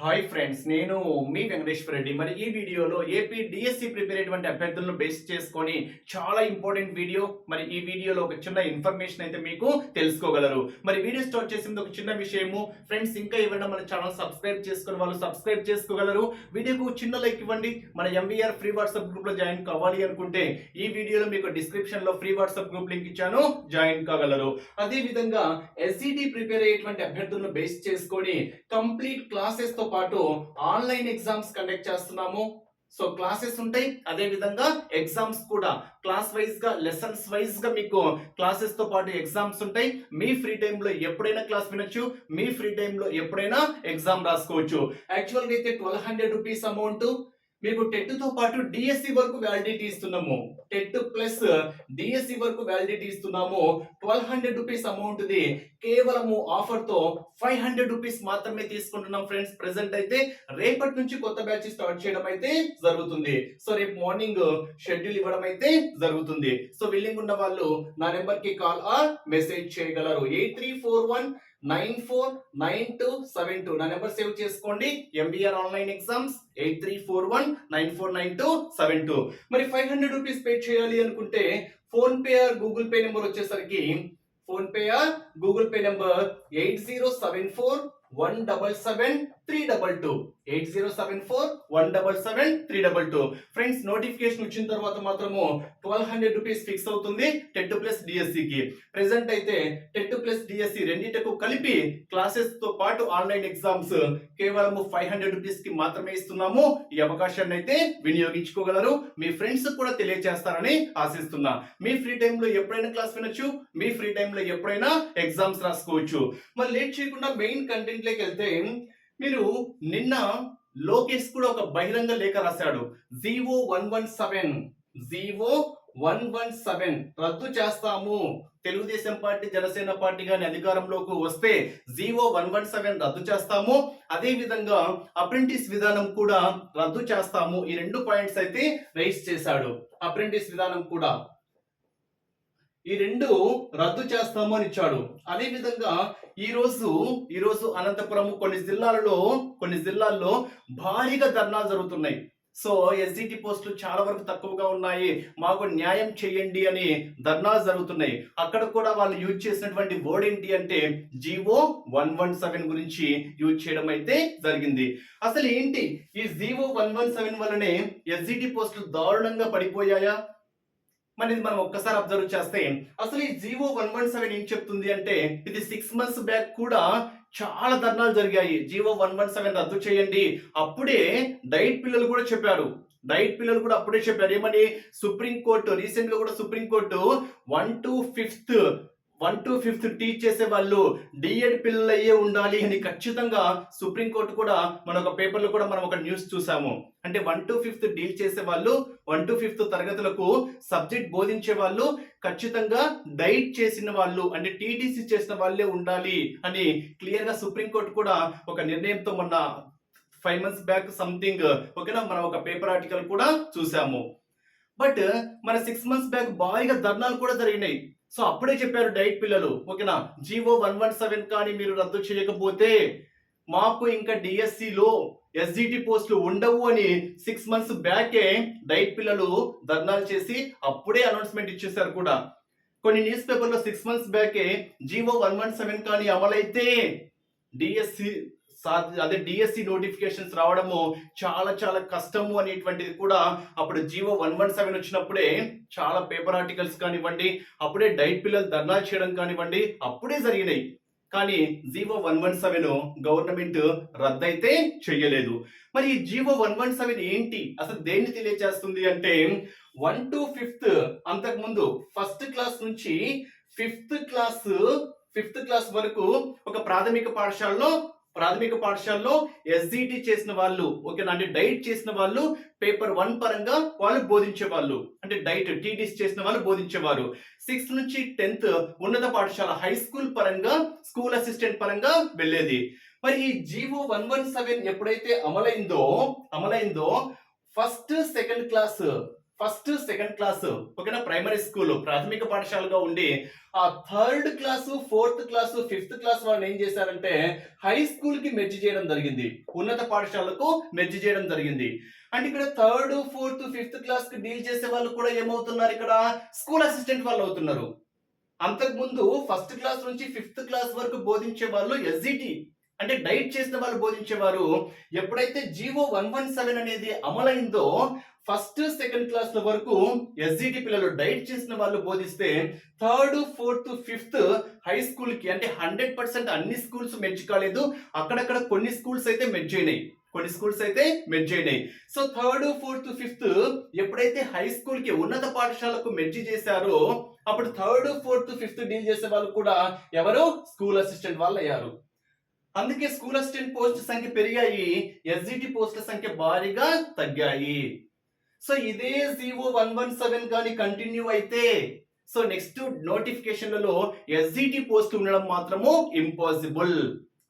Hi friends నేను మీ వెంకటేశ్వర రెడ్డి. మరి ఈ వీడియోలో ఏపీ డిఎస్సి ప్రిపేర్ అయినటువంటి అభ్యర్థులను బేస్ చేసుకొని చాలా ఇంపార్టెంట్ వీడియో మరి ఈ వీడియోలో ఒక చిన్న ఇన్ఫర్మేషన్ అయితే మీకు తెలుసుకోగలరు. మరి వీడియో స్టార్ట్ చేసింది ఒక చిన్న విషయము ఫ్రెండ్స్ ఇంకా ఎవరైనా మన ఛానల్ సబ్స్క్రైబ్ చేసుకుని వాళ్ళు సబ్స్క్రైబ్ చేసుకోగలరు. వీడియోకు చిన్న లైక్ ఇవ్వండి. మన ఎంవీఆర్ ఫ్రీ వాట్సాప్ గ్రూప్లో జాయిన్ కావాలి అనుకుంటే ఈ వీడియోలో మీకు డిస్క్రిప్షన్లో ఫ్రీ వాట్సాప్ గ్రూప్ లింక్ ఇచ్చాను జాయిన్ కాగలరు. అదేవిధంగా ఎస్సిటి ప్రిపేర్ అయ్యేటువంటి అభ్యర్థులను బేస్ చేసుకొని కంప్లీట్ క్లాసెస్తో పాటు ఆన్లైన్ ఎగ్జామ్స్ కండక్ట్ చేస్తున్నాము. సో క్లాసెస్ ఉంటాయి. అదే విధంగా ఎగ్జామ్స్ కూడా క్లాస్ వైజ్గా లెసన్స్ వైజ్గా మీకు క్లాసెస్తో పాటు ఎగ్జామ్స్ ఉంటాయి. మీ ఫ్రీ టైంలో ఎప్పుడైనా క్లాస్ వినొచ్చు. మీ ఫ్రీ టైంలో ఎప్పుడైనా ఎగ్జామ్ రాసుకోవచ్చు. యాక్చువల్గా అయితే ట్వెల్వ్ హండ్రెడ్ రూపీస్ అమౌంట్. మీకు టెట్తో పాటు డిఎస్సి వరకు వ్యాలిడిటీ ఇస్తున్నాము. టెట్ ప్లస్ డిఎస్సి వరకు వ్యాలిడిటీ ఇస్తున్నాము. ట్వెల్వ్ హండ్రెడ్ రూపీస్ అమౌంట్ ది కేవలము ఆఫర్తో ఫైవ్ హండ్రెడ్ రూపీస్ మాత్రమే తీసుకుంటున్నాం ఫ్రెండ్స్ ప్రెసెంట్ అయితే రేపటి నుంచి కొత్త బ్యాచ్ స్టార్ట్ చేయడం అయితే జరుగుతుంది. సో రేపు మార్నింగ్ షెడ్యూల్ ఇవ్వడం అయితే జరుగుతుంది. సో విల్లింగ్ ఉన్న వాళ్ళు నా నెంబర్కి కాల్ ఆర్ మెసేజ్ చేయగలరు. Eight three four one nine four nine two seven two. నా నెంబర్ సేవ్ చేసుకోండి. MBR online exams eight three four one nine four nine two seven two. మరి ఫైవ్ హండ్రెడ్ రూపీస్ పే చేయాలి అనుకుంటే PhonePe or Google Pay number వచ్చేసరికి PhonePe or Google Pay number eight zero seven four one double seven three double two. Eight zero seven four one double seven three double two. Friends notification వచ్చిన తర్వాత మాత్రము twelve hundred rupees fix అవుతుంది TET plus డిఎస్సికి present అయితే TET plus DSC రెండింటికు కలిపి క్లాసెస్తో పాటు ఆన్లైన్ ఎగ్జామ్స్ కేవలం ఫైవ్ హండ్రెడ్ రూపీస్కి మాత్రమే ఇస్తున్నాము. ఈ అవకాశాన్ని అయితే వినియోగించుకోగలరు. మీ ఫ్రెండ్స్ కూడా తెలియజేస్తారని ఆశిస్తున్నా. మీ ఫ్రీ టైంలో ఎప్పుడైనా క్లాస్ వినొచ్చు. మీ ఫ్రీ టైంలో ఎప్పుడైనా ఎగ్జామ్స్ రాసుకోవచ్చు. మరి లేట్ చేయకుండా మెయిన్ కంటెంట్లోకి వెళ్తే మీరు నిన్న లోకేష్ కూడా ఒక బహిరంగ లేఖ రాశాడు. GO one one seven. GO one one seven. రద్దు చేస్తాము. తెలుగుదేశం పార్టీ జనసేన పార్టీ కానీ అధికారంలోకి వస్తే జీవో వన్ వన్ సెవెన్ రద్దు చేస్తాము. అదే విధంగా అప్రెంటిస్ విధానం కూడా రద్దు చేస్తాము. ఈ రెండు పాయింట్స్ అయితే రైస్ చేశాడు. అప్రెంటిస్ విధానం కూడా. ఈ రెండు రద్దు చేస్తాము అని ఇచ్చాడు. అదేవిధంగా ఈరోజు ఈ రోజు అనంతపురం కొన్ని జిల్లాలలో కొన్ని జిల్లాల్లో భారీగా ధర్నాలు జరుగుతున్నాయి. సో ఎస్డిటి పోస్టులు చాలా వరకు తక్కువగా ఉన్నాయి. మాకు న్యాయం చేయండి అని ధర్నాలు జరుగుతున్నాయి. అక్కడ కూడా వాళ్ళు యూజ్ చేసినటువంటి వర్డ్ ఏంటి అంటే జీవో వన్ వన్ సెవెన్ గురించి యూజ్ చేయడం అయితే జరిగింది. అసలు ఏంటి? ఈ జీవో వన్ వన్ సెవెన్ వల్లనే ఎస్జిటి పోస్టులు దారుణంగా పడిపోయాయా? మరి ఇది మనం ఒక్కసారి అబ్జర్వ్ చేస్తే అసలు ఈ జీవో వన్ వన్ సెవెన్ ఏం చెప్తుంది అంటే ఇది సిక్స్ మంత్స్ బ్యాక్ కూడా చాలా ధర్నాలు జరిగాయి. జీవో వన్ వన్ సెవెన్ రద్దు చేయండి. అప్పుడే డైట్ పిల్లలు కూడా చెప్పారు. డైట్ పిల్లలు కూడా అప్పుడే చెప్పారు. ఏమని? సుప్రీం కోర్టు రీసెంట్గా కూడా supreme court one two fifth one two fifth teach చేసే వాళ్ళు డిఎడ్ పిల్లలు అయ్యే ఉండాలి అని ఖచ్చితంగా సుప్రీంకోర్టు కూడా మన ఒక పేపర్లో కూడా మనం ఒక న్యూస్ చూసాము. అంటే వన్ టు ఫిఫ్త్ డీల్ చేసే వాళ్ళు వన్ టు ఫిఫ్త్ తరగతులకు సబ్జెక్ట్ బోధించే వాళ్ళు ఖచ్చితంగా డైట్ చేసిన వాళ్ళు అంటే టీటీసీ చేసిన వాళ్ళే ఉండాలి అని క్లియర్గా సుప్రీం కూడా ఒక నిర్ణయంతో మొన్న ఫైవ్ మంత్స్ బ్యాక్ సంథింగ్ ఓకేనా మనం ఒక పేపర్ ఆర్టికల్ కూడా చూసాము. బట్ మన సిక్స్ మంత్స్ బ్యాక్ భారీగా ధర్నాలు కూడా జరిగినాయి. సో అప్పుడే చెప్పారు డైట్ పిల్లలు ఓకేనా? జీవో వన్ వన్ సెవెన్ కానీ మీరు రద్దు చేయకపోతే మాకు ఇంకా డిఎస్సిలో ఎస్జిటి పోస్టులు ఉండవు అని సిక్స్ మంత్స్ బ్యాకే డైట్ పిల్లలు ధర్నాలు చేసి అప్పుడే అనౌన్స్మెంట్ ఇచ్చేసారు కూడా. కొన్ని న్యూస్ పేపర్లో సిక్స్ మంత్స్ బ్యాకే జీవో వన్ వన్ సెవెన్ కానీ అమలైతే డిఎస్సి అదే డిఎస్సి నోటిఫికేషన్స్ రావడము చాలా చాలా కష్టము అనేటువంటిది కూడా అప్పుడు జీవో వన్ వన్ సెవెన్ వచ్చినప్పుడే చాలా పేపర్ ఆర్టికల్స్ కానివ్వండి అప్పుడే డైట్ పిల్లలు ధర్నాలు చేయడం కానివ్వండి అప్పుడే జరిగినాయి. కానీ GO one one seven government రద్దయితే చెయ్యలేదు. మరి ఈ జీవో వన్ వన్ సెవెన్ ఏంటి? అసలు దేన్ని తెలియజేస్తుంది అంటే వన్ టు ఫిఫ్త్ అంతకుముందు ఫస్ట్ క్లాస్ నుంచి ఫిఫ్త్ క్లాస్ ఫిఫ్త్ క్లాస్ వరకు ఒక ప్రాథమిక పాఠశాలలో ప్రాథమిక పాఠశాలలో ఎస్జిటి చేసిన వాళ్ళు ఓకేనా? అంటే డైట్ చేసిన వాళ్ళు పేపర్ వన్ పరంగా వాళ్ళు బోధించే వాళ్ళు అంటే డైట్ టీడీస్ చేసిన వాళ్ళు బోధించేవారు. సిక్స్త్ నుంచి టెన్త్ ఉన్నత పాఠశాల హై స్కూల్ పరంగా స్కూల్ అసిస్టెంట్ పరంగా వెళ్ళేది. మరి ఈ జీవో వన్ వన్ సెవెన్ ఎప్పుడైతే అమలైందో అమలైందో first second class first second class ఓకేనా ప్రైమరీ స్కూల్ ప్రాథమిక పాఠశాలగా ఉండి ఆ third class fourth class fifth class వాళ్ళని ఏం చేశారంటే హై స్కూల్కి మెర్జ్ చేయడం జరిగింది. ఉన్నత పాఠశాలకు మెర్జ్ చేయడం జరిగింది. అంటే ఇక్కడ థర్డ్ ఫోర్త్ ఫిఫ్త్ క్లాస్కి డీల్ చేసే వాళ్ళు కూడా ఏమవుతున్నారు ఇక్కడ? స్కూల్ అసిస్టెంట్ వాళ్ళు అవుతున్నారు. అంతకుముందు ఫస్ట్ క్లాస్ నుంచి ఫిఫ్త్ క్లాస్ వరకు బోధించే వాళ్ళు ఎస్జిటి అంటే డైట్ చేసిన వాళ్ళు బోధించేవారు. ఎప్పుడైతే జీవో వన్ వన్ సెవెన్ అనేది అమలైందో ఫస్ట్ సెకండ్ క్లాస్ వరకు ఎస్జిటి పిల్లలు డైట్ చేసిన వాళ్ళు బోధిస్తే థర్డ్ ఫోర్త్ ఫిఫ్త్ హై స్కూల్కి అంటే హండ్రెడ్ పర్సెంట్ అన్ని స్కూల్స్ మెర్జ్ కాలేదు. అక్కడక్కడ కొన్ని స్కూల్స్ అయితే మెర్జ్ అయినాయి. కొన్ని స్కూల్స్ అయితే మెర్జ్ అయినాయి. సో థర్డ్ ఫోర్త్ ఫిఫ్త్ ఎప్పుడైతే హై స్కూల్కి ఉన్నత పాఠశాలకు మెచ్చి చేశారో అప్పుడు థర్డ్ ఫోర్త్ ఫిఫ్త్ డీల్ చేసే వాళ్ళు కూడా ఎవరు? స్కూల్ అసిస్టెంట్ వాళ్ళు అయ్యారు. అందుకే స్కూల్ అసిస్టెంట్ పోస్ట్ సంఖ్య పెరిగాయి. ఎస్జిటి పోస్టుల సంఖ్య భారీగా తగ్గాయి. సో ఇదే జీవో వన్ వన్ సెవెన్ కానీ కంటిన్యూ అయితే సో నెక్స్ట్ నోటిఫికేషన్లలో ఎస్జిటి పోస్ట్ ఉండడం మాత్రము ఇంపాసిబుల్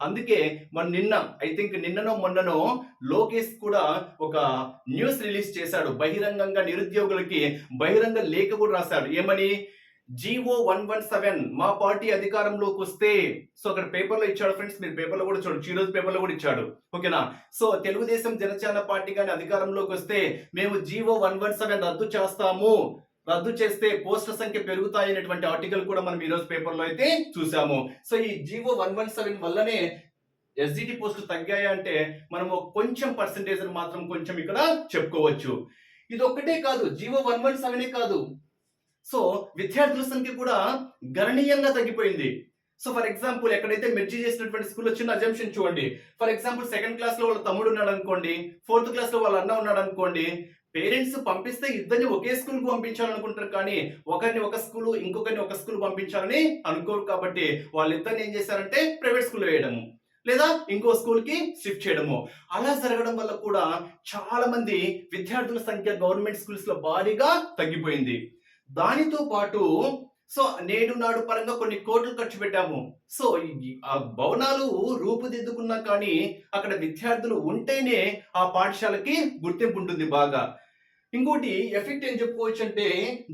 అందుకే మన నిన్న ఐ థింక్ నిన్ననో మొన్ననో లోకేష్ కూడా ఒక న్యూస్ రిలీజ్ చేశాడు. బహిరంగంగా నిరుద్యోగులకి బహిరంగ లేఖ కూడా రాశాడు. ఏమని? జీవో వన్ వన్ సెవెన్ మా పార్టీ అధికారంలోకి వస్తే సో అక్కడ పేపర్లో ఇచ్చాడు ఫ్రెండ్స్ మీరు పేపర్లో కూడా చూడండి ఈరోజు పేపర్లో కూడా ఇచ్చాడు ఓకేనా? సో తెలుగుదేశం జనసేన పార్టీ కానీ అధికారంలోకి వస్తే మేము జీవో వన్ వన్ సెవెన్ రద్దు చేస్తాము. రద్దు చేస్తే పోస్టుల సంఖ్య పెరుగుతాయి అనేటువంటి ఆర్టికల్ కూడా మనం ఈ పేపర్లో అయితే చూసాము. సో ఈ జీవో వన్ వన్ సెవెన్ వల్లనే ఎస్జిటి పోస్టులు తగ్గాయి అంటే మనము కొంచెం పర్సంటేజ్ మాత్రం కొంచెం ఇక్కడ చెప్పుకోవచ్చు. ఇది ఒక్కటే కాదు జీవో వన్ వన్ సెవెనే కాదు. సో విద్యార్థుల సంఖ్య కూడా గణనీయంగా తగ్గిపోయింది. సో ఫర్ ఎగ్జాంపుల్ ఎక్కడైతే మెర్జీ చేసినటువంటి స్కూల్లో చిన్న అజంప్షన్ చూడండి. ఫర్ ఎగ్జాంపుల్ సెకండ్ క్లాస్లో వాళ్ళ తమ్ముడు ఉన్నాడు అనుకోండి ఫోర్త్ క్లాస్లో వాళ్ళ అన్న ఉన్నాడు అనుకోండి పేరెంట్స్ పంపిస్తే ఇద్దరిని ఒకే స్కూల్కు పంపించాలనుకుంటారు కానీ ఒకరిని ఒక స్కూల్ ఇంకొకరిని ఒక స్కూల్ పంపించాలని అనుకోరు కాబట్టి వాళ్ళిద్దరిని ఏం చేశారంటే ప్రైవేట్ స్కూల్ వేయడము. లేదా ఇంకో స్కూల్కి షిఫ్ట్ చేయడము. అలా జరగడం వల్ల కూడా చాలా మంది విద్యార్థుల సంఖ్య గవర్నమెంట్ స్కూల్స్లో భారీగా తగ్గిపోయింది. దానితో పాటు సో నేడు నాడు పరంగా కొన్ని కోట్లు ఖర్చు పెట్టాము. సో ఆ భవనాలు రూపుదిద్దుకున్నా కానీ అక్కడ విద్యార్థులు ఉంటేనే ఆ పాఠశాలకి గుర్తింపు ఉంటుంది బాగా. ఇంకోటి ఎఫెక్ట్ ఏం చెప్పుకోవచ్చు అంటే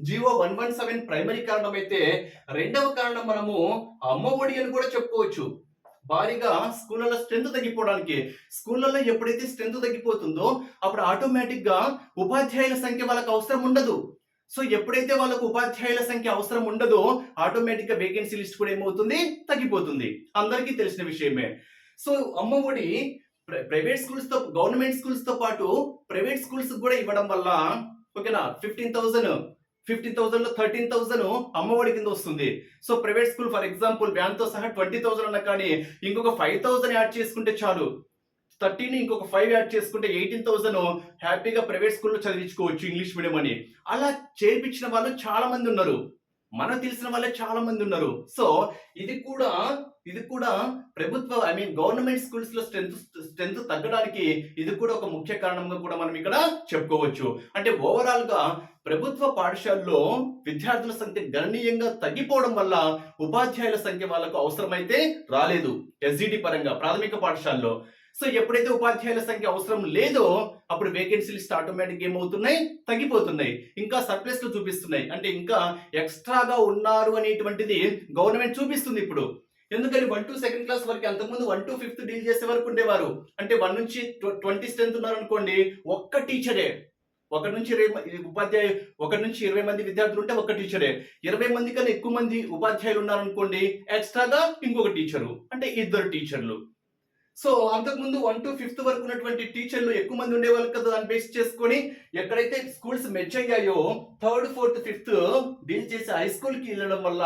GO one one seven primary కారణం అయితే రెండవ కారణం మనము అమ్మ ఒడి అని కూడా చెప్పుకోవచ్చు. భారీగా స్కూళ్ళలో స్ట్రెంత్ తగ్గిపోవడానికి. స్కూళ్ళలో ఎప్పుడైతే స్ట్రెంత్ తగ్గిపోతుందో అప్పుడు ఆటోమేటిక్గా ఉపాధ్యాయుల సంఖ్య వాళ్ళకి అవసరం ఉండదు. సో ఎప్పుడైతే వాళ్ళకు ఉపాధ్యాయుల సంఖ్య అవసరం ఉండదో ఆటోమేటిక్గా వేకెన్సీ లిస్ట్ కూడా ఏమవుతుంది? తగ్గిపోతుంది. అందరికీ తెలిసిన విషయమే. సో అమ్మ ఒడి ప్ర- ప్రైవేట్ స్కూల్స్తో గవర్నమెంట్ స్కూల్స్తో పాటు ప్రైవేట్ స్కూల్స్ కూడా ఇవ్వడం వల్ల ఓకేనా ఫిఫ్టీన్ థౌసండ్ ఫిఫ్టీన్ థౌసండ్లో థర్టీన్ థౌసండ్ అమ్మఒడి కింద వస్తుంది. So private school for example వ్యాన్తో సహా ట్వంటీ థౌసండ్ అన్న కానీ ఇంకొక ఫైవ్ థౌసండ్ యాడ్ చేసుకుంటే చాలు. థర్టీని ఇంకొక ఫైవ్ యాడ్ చేసుకుంటే ఎయిటీన్ థౌసండ్ హ్యాపీగా ప్రైవేట్ స్కూల్లో చదివించుకోవచ్చు ఇంగ్లీష్ మీడియం అని. అలా చేర్పించిన వాళ్ళు చాలా మంది ఉన్నారు. మనకు తెలిసిన వాళ్ళే చాలా మంది ఉన్నారు. సో ఇది కూడా ఇది కూడా ప్రభుత్వ ఐ మీన్ గవర్నమెంట్ స్కూల్స్లో స్ట్రెంత్ స్ట్రెంత్ తగ్గడానికి ఇది కూడా ఒక ముఖ్య కారణంగా కూడా మనం ఇక్కడ చెప్పుకోవచ్చు. అంటే ఓవరాల్గా ప్రభుత్వ పాఠశాలలో విద్యార్థుల సంఖ్య గణనీయంగా తగ్గిపోవడం వల్ల ఉపాధ్యాయుల సంఖ్య వాళ్ళకు అవసరమైతే రాలేదు. ఎస్జిటి పరంగా ప్రాథమిక పాఠశాలలో. సో ఎప్పుడైతే ఉపాధ్యాయుల సంఖ్య అవసరం లేదో అప్పుడు వేకెన్సీ లిస్ట్ ఆటోమేటిక్ ఏమవుతున్నాయి? తగ్గిపోతున్నాయి. ఇంకా సర్ప్లస్లు చూపిస్తున్నాయి. అంటే ఇంకా ఎక్స్ట్రాగా ఉన్నారు అనేటువంటిది గవర్నమెంట్ చూపిస్తుంది ఇప్పుడు. ఎందుకని వన్ టు సెకండ్ క్లాస్ వరకు అంతకుముందు వన్ టు ఫిఫ్త్ డీల్ చేసే వరకు ఉండేవారు. అంటే వన్ నుంచి ట్వంటీ స్ట్రెంత్ ఉన్నారనుకోండి ఒక్క టీచరే ఒకటి నుంచి ఇరవై మ- ఉపాధ్యాయు ఒకటి నుంచి ఇరవై మంది విద్యార్థులు ఉంటే ఒక్క టీచరే ఇరవై మంది కన్నా ఎక్కువ మంది ఉపాధ్యాయులు ఉన్నారనుకోండి ఎక్స్ట్రాగా ఇంకొక టీచరు అంటే ఇద్దరు టీచర్లు సో అంతకుముందు వన్ టు ఫిఫ్త్ వరకు ఉన్నటువంటి టీచర్లు ఎక్కువ మంది ఉండేవాళ్ళు కదా దాన్ని బేస్ చేసుకొని ఎక్కడైతే స్కూల్స్ మెచ్ అయ్యాయో థర్డ్ ఫోర్త్ ఫిఫ్త్ డీల్ చేసి హై స్కూల్కి వెళ్ళడం వల్ల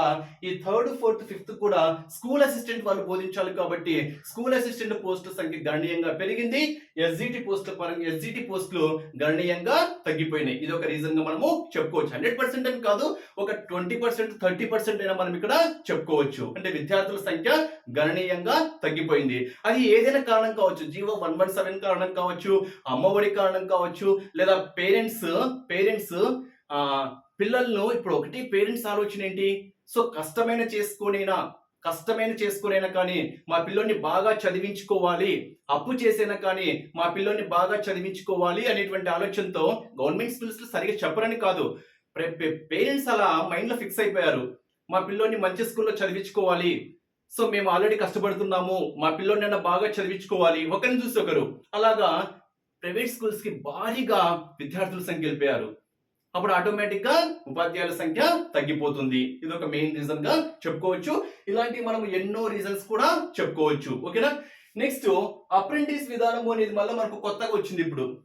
ఈ థర్డ్ ఫోర్త్ ఫిఫ్త్ కూడా స్కూల్ అసిస్టెంట్ వాళ్ళు బోధించాలి కాబట్టి స్కూల్ అసిస్టెంట్ పోస్టుల సంఖ్య గణనీయంగా పెరిగింది. ఎస్జిటి పోస్టుల పరంగా ఎస్జిటి పోస్టులు గణనీయంగా తగ్గిపోయినాయి. ఇది ఒక రీజన్గా మనము చెప్పుకోవచ్చు. హండ్రెడ్ పర్సెంట్ అని కాదు ఒక ట్వంటీ పర్సెంట్ థర్టీ పర్సెంట్ అయినా మనం ఇక్కడ చెప్పుకోవచ్చు. అంటే విద్యార్థుల సంఖ్య గణనీయంగా తగ్గిపోయింది. అది ఏదైనా కారణం కావచ్చు జీవో వన్ వన్ సెవెన్ కారణం కావచ్చు అమ్మఒడి కారణం కావచ్చు లేదా పేరెంట్స్ పేరెంట్స్ ఆ పిల్లలను ఇప్పుడు ఒకటి పేరెంట్స్ ఆలోచన ఏంటి? సో కష్టమైన చేసుకునేనా? కష్టమైన చేసుకునేనా కానీ మా పిల్లోని బాగా చదివించుకోవాలి అప్పు చేసేనా కానీ మా పిల్లోని బాగా చదివించుకోవాలి అనేటువంటి ఆలోచనతో గవర్నమెంట్ స్కూల్స్లో సరిగా చెప్పరని కాదు. పేరెంట్స్ అలా మైండ్లో ఫిక్స్ అయిపోయారు. మా పిల్లోని మంచి స్కూల్లో చదివించుకోవాలి సో మేము ఆల్రెడీ కష్టపడుతున్నాము మా పిల్లోని బాగా చదివించుకోవాలి. ఒకరిని చూసి ఒకరు. అలాగా ప్రైవేట్ స్కూల్స్కి భారీగా విద్యార్థుల సంఖ్య వెళ్ళిపోయారు. అప్పుడు ఆటోమేటిక్గా ఉపాధ్యాయుల సంఖ్య తగ్గిపోతుంది. ఇది ఒక మెయిన్ రీజన్గా చెప్పుకోవచ్చు. ఇలాంటి మనం ఎన్నో రీజన్స్ కూడా చెప్పుకోవచ్చు. ఓకేనా? నెక్స్ట్ అప్రెంటిస్ విధానము అనేది మళ్ళీ మనకు కొత్తగా వచ్చింది ఇప్పుడు.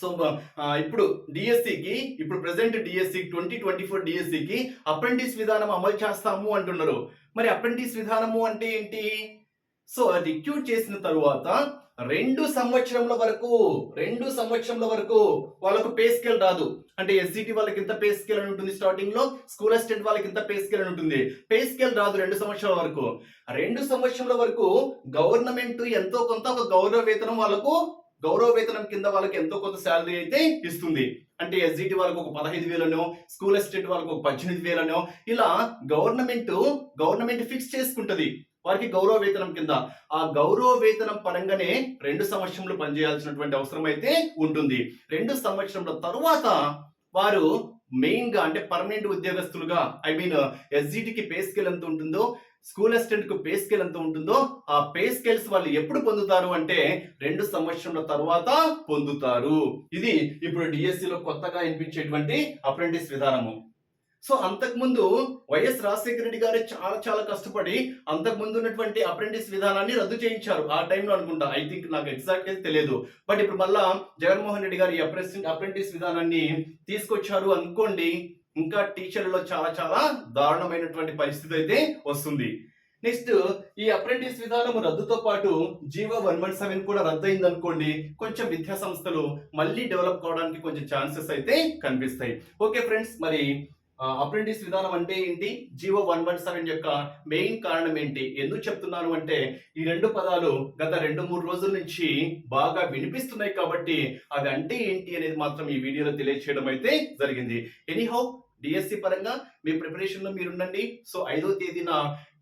సో um, ఇప్పుడు డిఎస్సికి ఇప్పుడు present DSC twenty twenty four డిఎస్సికి అప్రెంటిస్ విధానం అమలు చేస్తాము అంటున్నారు. మరి అప్రెంటిస్ విధానము అంటే ఏంటి? సో రిక్రూట్ చేసిన తరువాత రెండు సంవత్సరముల వరకు రెండు సంవత్సరముల వరకు వాళ్ళకు పే స్కేల్ రాదు. అంటే ఎస్సిటి వాళ్ళకి ఇంత పే స్కేల్ అని ఉంటుంది స్టార్టింగ్లో స్కూల్ అసిస్టెంట్ వాళ్ళకి ఇంత పే స్కేల్ అని ఉంటుంది. పే స్కేల్ రాదు రెండు సంవత్సరాల వరకు. రెండు సంవత్సరాల వరకు గవర్నమెంట్ ఎంతో కొంత ఒక గౌరవ వేతనం వాళ్ళకు గౌరవ వేతనం కింద వాళ్ళకి ఎంతో కొంత శాలరీ అయితే ఇస్తుంది. అంటే ఎస్జిటి వాళ్ళకు ఒక పదహైదు వేలనో స్కూల్ అసిస్టెంట్ వాళ్ళకు ఒక పద్దెనిమిది వేలనో ఇలా గవర్నమెంట్ గవర్నమెంట్ ఫిక్స్ చేసుకుంటది వారికి గౌరవ వేతనం కింద. ఆ గౌరవ వేతనం పరంగానే రెండు సంవత్సరంలో పనిచేయాల్సినటువంటి అవసరం అయితే ఉంటుంది. రెండు సంవత్సరంల తరువాత వారు మెయిన్గా అంటే పర్మనెంట్ ఉద్యోగస్తులుగా ఐ మీన్ ఎస్జిటికి పే స్కేల్ ఎంత ఉంటుందో స్కూల్ అసిస్టెంట్కు పే స్కేల్ ఎంత ఉంటుందో ఆ పే స్కేల్స్ వాళ్ళు ఎప్పుడు పొందుతారు అంటే రెండు సంవత్సరంల తర్వాత పొందుతారు. ఇది ఇప్పుడు డిఎస్సి లో కొత్తగా వినిపించేటువంటి అప్రెంటిస్ విధానము. సో అంతకుముందు వైఎస్ రాజశేఖర రెడ్డి గారు చాలా చాలా కష్టపడి అంతకు ముందు ఉన్నటువంటి అప్రెంటిస్ విధానాన్ని రద్దు చేయించారు. ఆ టైంలో అనుకుంటా. ఐ థింక్ నాకు ఎగ్జాక్ట్ అయితే తెలియదు. బట్ ఇప్పుడు మళ్ళా జగన్మోహన్ రెడ్డి గారు ఈ అప్రెంటిస్ అప్రెంటిస్ విధానాన్ని తీసుకొచ్చారు అనుకోండి ఇంకా టీచర్లలో చాలా చాలా దారుణమైనటువంటి పరిస్థితి అయితే వస్తుంది. నెక్స్ట్ ఈ అప్రెంటిస్ విధానం రద్దుతో పాటు జీవో వన్ వన్ సెవెన్ కూడా రద్దు అయింది అనుకోండి కొంచెం విద్యా సంస్థలు మళ్ళీ డెవలప్ కావడానికి కొంచెం ఛాన్సెస్ అయితే కనిపిస్తాయి. ఓకే ఫ్రెండ్స్ మరి అప్రెంటిస్ విధానం అంటే ఏంటి? జివో వన్ వన్ సెవెన్ యొక్క మెయిన్ కారణం ఏంటి? ఎందుకు చెప్తున్నాను అంటే ఈ రెండు పదాలు గత రెండు మూడు రోజుల నుంచి బాగా వినిపిస్తున్నాయి కాబట్టి అవి అంటే ఏంటి అనేది మాత్రం ఈ వీడియోలో తెలియచేయడం అయితే జరిగింది. ఎనీహౌ డిఎస్సి పరంగా మీ ప్రిపరేషన్లో మీరుండండి. మీరు ఉండండి సో ఐదో తేదీన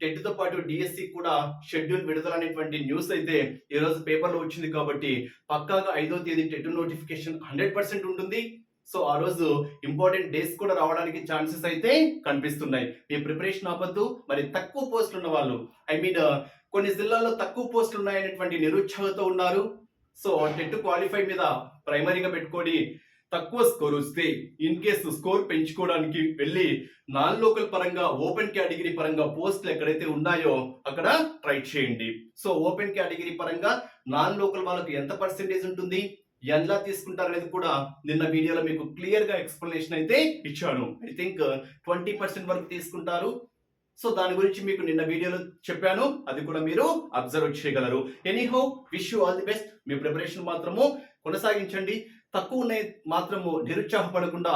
టెట్తో పాటు డిఎస్సి కూడా షెడ్యూల్ విడుదల అనేటువంటి న్యూస్ అయితే ఈ రోజు వచ్చింది కాబట్టి పక్కాగా ఐదో తేదీ టెట్ నోటిఫికేషన్ హండ్రెడ్ పర్సెంట్ ఉంటుంది. సో ఆ రోజు ఇంపార్టెంట్ డేస్ కూడా రావడానికి ఛాన్సెస్ అయితే కనిపిస్తున్నాయి. మీ ప్రిపరేషన్ ఆపద్దు మరి తక్కువ పోస్టులు ఉన్న వాళ్ళు ఐ మీన్ కొన్ని జిల్లాల్లో తక్కువ పోస్టులు ఉన్నాయనేటువంటి నిరుత్సాహంతో ఉన్నారు. సో టెట్ క్వాలిఫై మీద ప్రైమరీగా పెట్టుకొని తక్కువ స్కోర్ వస్తే ఇన్ కేసు స్కోర్ పెంచుకోవడానికి వెళ్ళి నాన్ లోకల్ పరంగా ఓపెన్ కేటగిరీ పరంగా పోస్టులు ఎక్కడైతే ఉన్నాయో అక్కడ ట్రై చేయండి. సో ఓపెన్ కేటగిరీ పరంగా నాన్ లోకల్ వాళ్ళకి ఎంత పర్సెంటేజ్ ఉంటుంది? ఎలా తీసుకుంటారు అనేది కూడా నిన్న వీడియోలో మీకు క్లియర్గా ఎక్స్ప్లెనేషన్ అయితే ఇచ్చాను. ఐ థింక్ ట్వంటీ పర్సెంట్ వరకు తీసుకుంటారు. సో దాని గురించి మీకు నిన్న వీడియోలో చెప్పాను. అది కూడా మీరు అబ్జర్వ్ చేయగలరు. Anyhow wish you all the best me preparation మాత్రము కొనసాగించండి. తక్కువ ఉన్నాయి మాత్రము నిరుత్సాహపడకుండా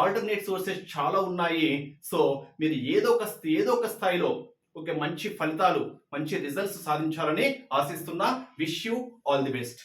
ఆల్టర్నేట్ సోర్సెస్ చాలా ఉన్నాయి. సో మీరు ఏదో ఒక ఏదో ఒక స్థాయిలో ఓకే మంచి ఫలితాలు మంచి రిజల్ట్స్ సాధించాలని ఆశిస్తున్నా. Wish you all the best